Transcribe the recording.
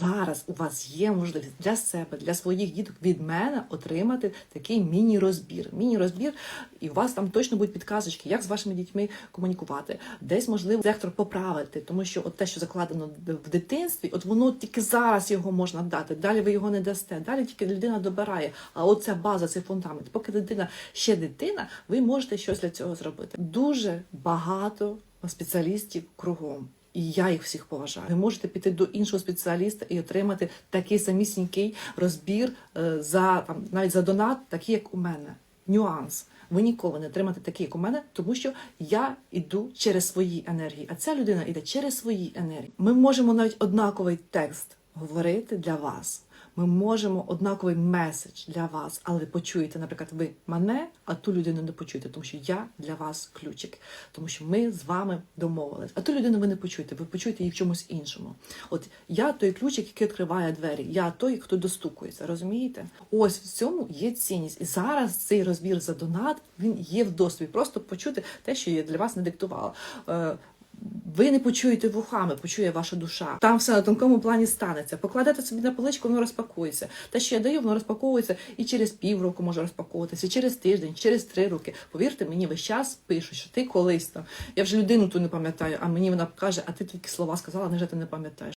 зараз у вас є можливість для себе, для своїх діток від мене отримати такий міні-розбір. Міні-розбір, і у вас там точно будуть підказочки, як з вашими дітьми комунікувати. Десь можливо сектор поправити, тому що от те, що закладено в дитинстві, от воно тільки зараз його можна дати. Далі ви його не дасте. Далі тільки людина добирає. А от ця база, цей фундамент. Поки дитина ще дитина, ви можете щось для цього зробити. Дуже багато спеціалістів кругом. І я їх всіх поважаю. Ви можете піти до іншого спеціаліста і отримати такий самісінький розбір е, за там навіть за донат, такий як у мене. Нюанс. Ви ніколи не отримаєте такий, як у мене, тому що я йду через свої енергії, а ця людина йде через свої енергії. Ми можемо навіть однаковий текст говорити для вас. Ми можемо однаковий меседж для вас, але почуєте, наприклад, ви мене, а ту людину не почуєте, тому що я для вас ключик, тому що ми з вами домовились. А ту людину ви не почуєте, ви почуєте її в чомусь іншому. От я той ключик, який відкриває двері, я той, хто достукується, розумієте? Ось в цьому є цінність. І зараз цей розбір за донат він є в доступі. Просто почути те, що я для вас не диктувала. Ви не почуєте вухами, почує ваша душа. Там все на тонкому плані станеться. Покладете собі на поличку, воно розпакується. Те, що я даю, воно розпаковується і через півроку може розпаковуватися, і через тиждень, через три роки. Повірте, мені весь час пишуть, що ти колись там. Я вже людину ту не пам'ятаю, а мені вона каже, а ти тільки слова сказала, не вже ти не пам'ятаєш.